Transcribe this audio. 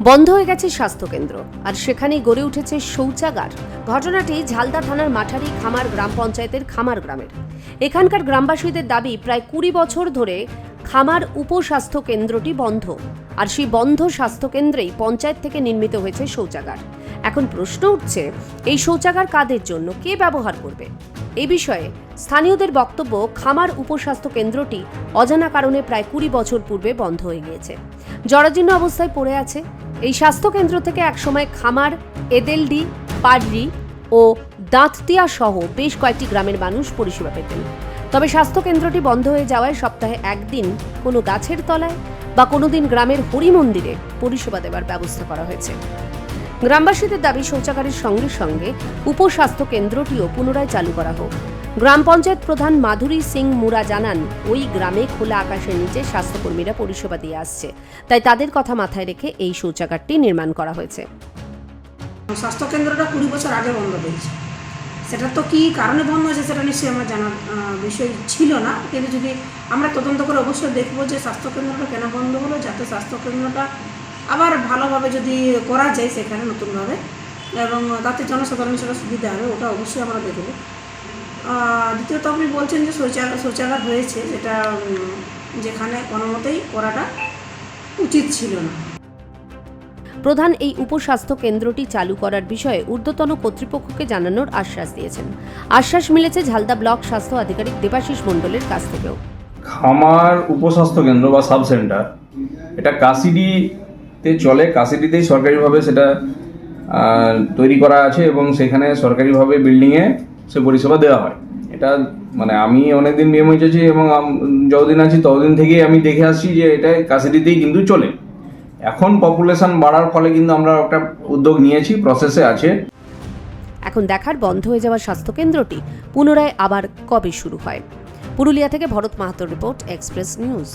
বন্ধ হয়ে গেছে স্বাস্থ্যকেন্দ্র, আর সেখানেই গড়ে উঠেছে শৌচাগার। ঘটনাটি ঝালদা থানার মাঠারি খামার গ্রাম পঞ্চায়েতের খামার গ্রামের। এখানকার গ্রামবাসীদের দাবি, প্রায় কুড়ি বছর ধরে খামার উপস্বাস্থ্য কেন্দ্রটি বন্ধ, আর সেই বন্ধ স্বাস্থ্যকেন্দ্রেই পঞ্চায়েত থেকে নির্মিত হয়েছে শৌচাগার। এখন প্রশ্ন উঠছে, এই শৌচাগার কাদের জন্য, কে ব্যবহার করবে? এ বিষয়ে স্থানীয়দের বক্তব্য, খামার উপস্বাস্থ্য কেন্দ্রটি অজানা কারণে প্রায় কুড়ি বছর পূর্বে বন্ধ হয়ে গিয়েছে। জরাজীর্ণ অবস্থায় পড়ে আছে এই স্বাস্থ্যকেন্দ্র থেকে একসময় খামার, এদেলডি পাডরি ও দাঁততিয়া সহ বেশ কয়েকটি গ্রামের মানুষ পরিষেবা পেতেন। তবে স্বাস্থ্যকেন্দ্রটি বন্ধ হয়ে যাওয়ায় সপ্তাহে একদিন কোনো গাছের তলায় বা কোনোদিন গ্রামের হরি মন্দিরে পরিষেবা দেওয়ার ব্যবস্থা করা হয়েছে। গ্রামবাসীদের দাবি শৌচাগারের সঙ্গে সঙ্গে উপস্বাস্থ্য কেন্দ্রটিও পুনরায় চালু করা হোক। গ্রাম পঞ্চায়েত প্রধান মাধুরী সিং মুরা জানান, ওই গ্রামে খোলা আকাশের নিচে স্বাস্থ্যকর্মীরা পরিষেবা দিয়ে আসছে। তাই তাদের কথা মাথায় রেখে এই শৌচাগারটি নির্মাণ করা হয়েছে। স্বাস্থ্যকেন্দ্রটা কুড়ি বছর আগে বন্ধ হয়েছে সেটা তো কী কারণে বন্ধ হয়েছে সেটা নিশ্চয়ই আমার জানার বিষয় ছিল না। কিন্তু যদি আমরা তদন্ত করে অবশ্যই দেখব যে স্বাস্থ্যকেন্দ্রটা কেন বন্ধ হলো, যাতে স্বাস্থ্যকেন্দ্রটা আবার ভালোভাবে যদি করা যায় সেখানে নতুনভাবে, এবং তাতে জনসাধারণের সেটা সুবিধা হবে, ওটা অবশ্যই আমরা দেখব। দ্বিতীয়ত আপনি বলছেন যে শৌচাগার শৌচাগার হয়েছে যেটা যেখানে কোনো মতেই করাটা উচিত ছিল না। প্রধান এই উপস্বাস্থ্য কেন্দ্রটি চালু করার বিষয়ে ঊর্ধ্বতন কর্তৃপক্ষকে জানানোর আশ্বাস দিয়েছেন। আশ্বাস মিলেছে ঝালদা ব্লক স্বাস্থ্য আধিকারিক দেবাশিস মণ্ডলের কাছ থেকেও। খামার উপস্বাস্থ্য কেন্দ্র বা সাব সেন্টার এটা কাশিডিতে চলে কাশিডিতেই সরকারিভাবে সেটা তৈরি করা আছে এবং সেখানে সরকারিভাবে বিল্ডিংয়ে সে পরিষেবা দেওয়া হয়। এটা মানে আমি অনেকদিন বিএম হয়েছি এবং যতদিন আছি ততদিন থেকেই আমি দেখে আসছি যে এটা কাসিডিতেই কিন্তু চলে। এখন পপুলেশন বাড়ার ফলে কিন্তু আমরা একটা উদ্যোগ নিয়েছি প্রসেসে আছে। এখন দেখার বন্ধ হয়ে যাওয়া স্বাস্থ্যকেন্দ্রটি পুনরায় আবার কবে শুরু হয়? পুরুলিয়া থেকে ভরত মাহাতোর রিপোর্ট এক্সপ্রেস নিউজ